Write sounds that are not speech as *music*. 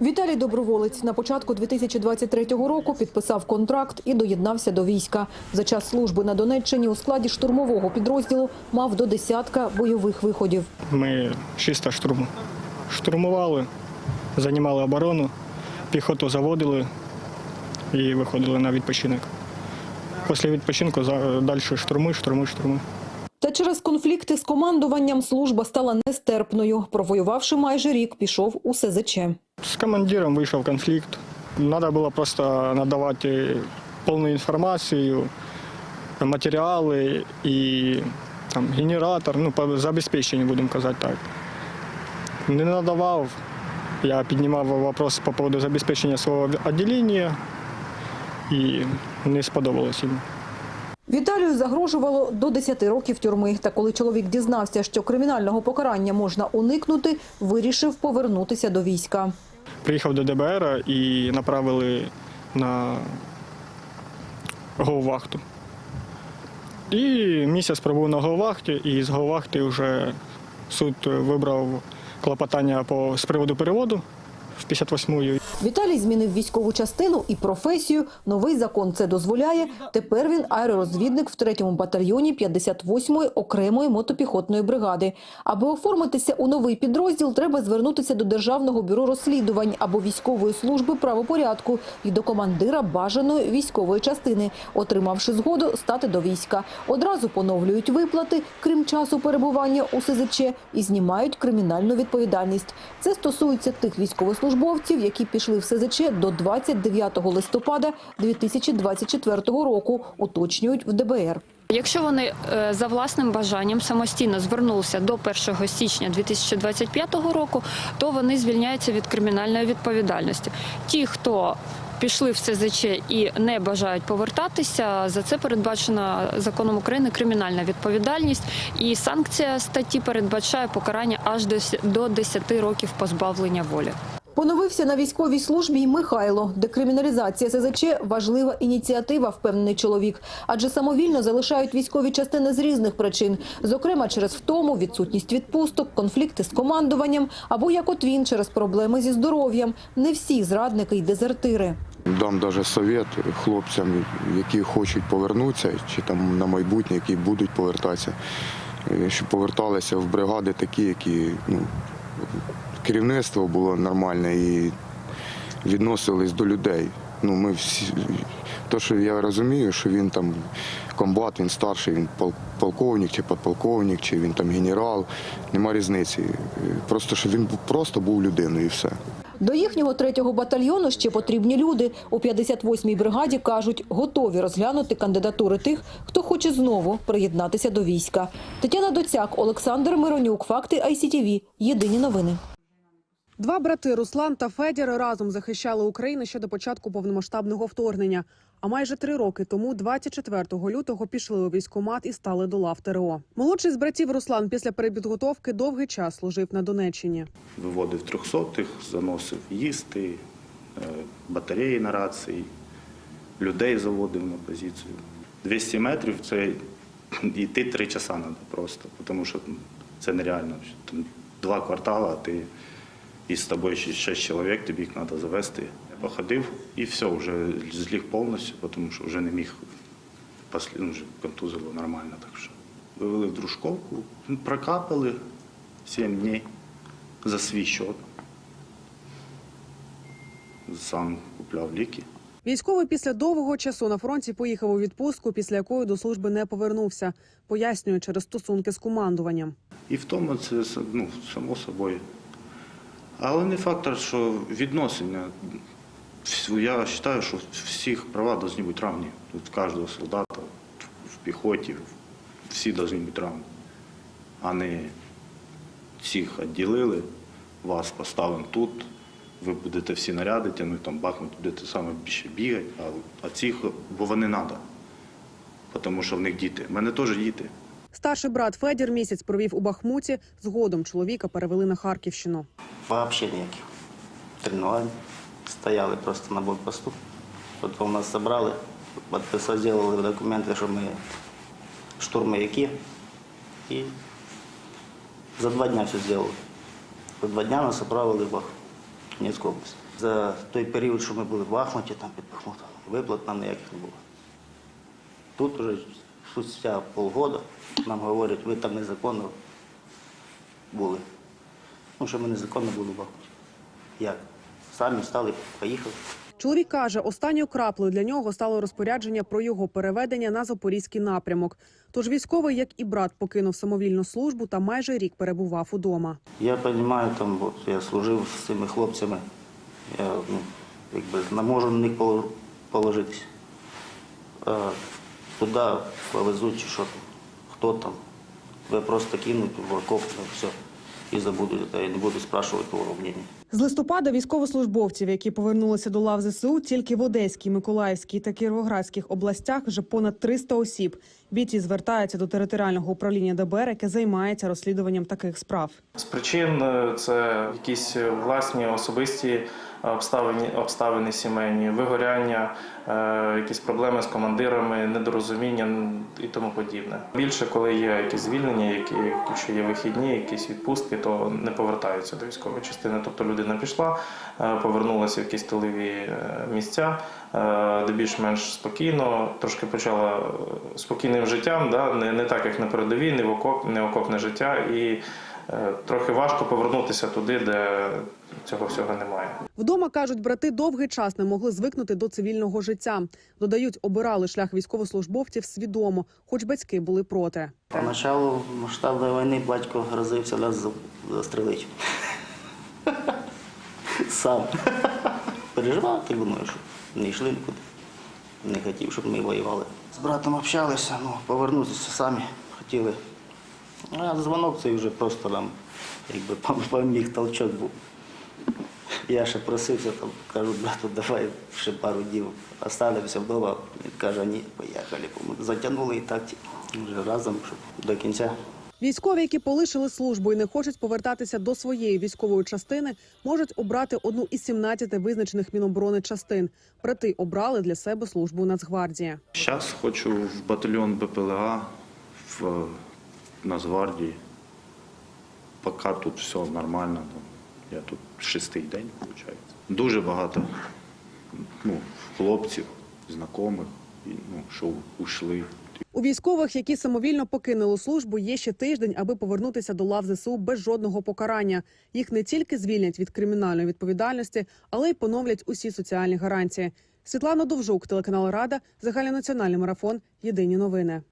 Віталій Доброволець на початку 2023 року підписав контракт і доєднався до війська. За час служби на Донеччині у складі штурмового підрозділу мав до десятка бойових виходів. Ми чисто штурм. штурмували, займали оборону, піхоту заводили і виходили на відпочинок. Після відпочинку за- далі штурми, штурми, штурми. Та через конфлікти з командуванням служба стала нестерпною. Провоювавши майже рік, пішов у СЗЧ. З командиром вийшов конфлікт. Треба було просто надавати повну інформацію, матеріали і там, генератор, ну, по забезпеченню, будемо казати так. Не надавав. Я піднімав вопрос по поводу забезпечення свого відділення і не сподобалось йому. Віталію загрожувало до 10 років тюрми. Та коли чоловік дізнався, що кримінального покарання можна уникнути, вирішив повернутися до війська. Приїхав до ДБР і направили на говвахту. І місяць пробув на говвахті, і з говвахти вже суд вибрав клопотання по, з приводу переводу в 58-ю. Віталій змінив військову частину і професію. Новий закон це дозволяє. Тепер він аеророзвідник в 3-му батальйоні 58-ї окремої мотопіхотної бригади. Аби оформитися у новий підрозділ, треба звернутися до Державного бюро розслідувань або військової служби правопорядку і до командира бажаної військової частини, отримавши згоду стати до війська. Одразу поновлюють виплати, крім часу перебування у СЗЧ, і знімають кримінальну відповідальність. Це стосується тих військовослужбовців, які пішли в СЗЧ до 29 листопада 2024 року, уточнюють в ДБР. Якщо вони е, за власним бажанням самостійно звернулися до 1 січня 2025 року, то вони звільняються від кримінальної відповідальності. Ті, хто пішли в СЗЧ і не бажають повертатися, за це передбачена законом України кримінальна відповідальність, і санкція статті передбачає покарання аж до 10 років позбавлення волі. Поновився на військовій службі й Михайло. Декриміналізація СЗЧ – важлива ініціатива, впевнений чоловік. Адже самовільно залишають військові частини з різних причин. Зокрема, через втому, відсутність відпусток, конфлікти з командуванням або, як от він, через проблеми зі здоров'ям. Не всі зрадники й дезертири. Дам даже совет хлопцям, які хочуть повернутися, чи там на майбутнє, які будуть повертатися, е, щоб поверталися в бригади такі, які ну, керівництво було нормальне і відносились до людей. Ну, ми всі, то, що я розумію, що він там комбат, він старший, він полковник чи подполковник, чи він там генерал, нема різниці. Просто що він просто був людиною і все. До їхнього третього батальйону ще потрібні люди. У 58-й бригаді кажуть, готові розглянути кандидатури тих, хто хоче знову приєднатися до війська. Тетяна Доцяк, Олександр Миронюк. Факти ICTV. Єдині новини. Два брати Руслан та Федір разом захищали Україну ще до початку повномасштабного вторгнення. А майже три роки тому, 24 лютого, пішли у військкомат і стали до лав ТРО. Молодший з братів Руслан після перепідготовки довгий час служив на Донеччині. виводив трьохсотих, заносив їсти, е, батареї на рації, людей заводив на позицію. 200 метрів це *clears throat* йти три часа треба просто, тому що це нереально. Там два квартали, а ти і з тобою ще шість чоловік, тобі їх треба завести. Я походив і все, вже зліг повністю, тому що вже не міг ну, вже контузило нормально. Так що вивели в дружковку, прокапали 7 днів за свій счет. Сам купляв ліки. Військовий після довгого часу на фронті поїхав у відпустку, після якої до служби не повернувся. Пояснює через стосунки з командуванням. І в тому це ну, само собою. Але не фактор, що відносини. Я вважаю, що всіх права повинні бути рівні. Тут кожного солдата в піхоті всі повинні бути рівні. А не всіх відділили, вас поставимо тут, ви будете всі наряди тягнути, там бахнуть, будете саме більше бігати, а, а цих, бо вони треба. Тому що в них діти. У мене теж діти. Старший брат Федір місяць провів у Бахмуті. Згодом чоловіка перевели на Харківщину. Вообще ніяких тренувань. Стояли просто на блокпосту. Потім нас забрали, зробили документи, що ми штурмовики. І за два дня все зробили. За два дня нас відправили в Донецької області. За той період, що ми були в Бахмуті, там під Бахмутом, виплат нам ніяких не було. Тут вже спустя полгода нам говорять, ви там незаконно були. Ну, що ми незаконно були в Бахмуті. Як? Самі стали, поїхали. Чоловік каже, останньою краплею для нього стало розпорядження про його переведення на запорізький напрямок. Тож військовий, як і брат, покинув самовільну службу та майже рік перебував удома. Я розумію, там, от, я служив з цими хлопцями, я ну, якби, не можу на них поло- положитись. А, туди повезуть, чи що там, хто там. Ви просто кинуть в окоп, все, і забудуть, та я не буду спрашувати твого мнення. З листопада військовослужбовців, які повернулися до лав ЗСУ, тільки в Одеській, Миколаївській та Кіровоградських областях вже понад 300 осіб. Бійці звертаються до територіального управління ДБР, яке займається розслідуванням таких справ. З причин е, це якісь власні особисті обставини, обставини сімейні, вигоряння, е, якісь проблеми з командирами, недорозуміння і тому подібне. Більше, коли є якісь звільнення, які якщо є вихідні, якісь відпустки, то не повертаються до військової частини. Тобто людина пішла, е, повернулася в якісь тилові е, місця, де більш-менш спокійно, трошки почала спокійним життям, да? не, не так як на передовій, не в окоп, не окопне життя і. Е, Трохи важко повернутися туди, де цього всього немає. Вдома кажуть, брати довгий час не могли звикнути до цивільного життя. Додають, обирали шлях військовослужбовців свідомо, хоч батьки були проти. Поначалу масштабної війни батько грозився нас застрелити. Сам. Переживав, ти думаєш, що не йшли нікуди. Не хотів, щоб ми воювали. З братом общалися, ну, повернутися самі хотіли. А дзвонок цей вже просто нам, якби поміг толчок був. Я ще просився, там, кажу, брату, давай ще пару днів останемося вдома. Він каже, ні, поїхали. Затягнули і так вже разом, щоб до кінця. Військові, які полишили службу і не хочуть повертатися до своєї військової частини, можуть обрати одну із 17 визначених Міноборони частин. Брати обрали для себе службу Нацгвардії. Зараз хочу в батальйон БПЛА в Нацгвардії. Поки тут все нормально. ну, Я тут шестий день, виходить. Дуже багато ну, хлопців, знайомих, ну, що ушли. У військових, які самовільно покинули службу, є ще тиждень, аби повернутися до лав ЗСУ без жодного покарання. Їх не тільки звільнять від кримінальної відповідальності, але й поновлять усі соціальні гарантії. Світлана Довжук, телеканал Рада, загальнонаціональний марафон. Єдині новини.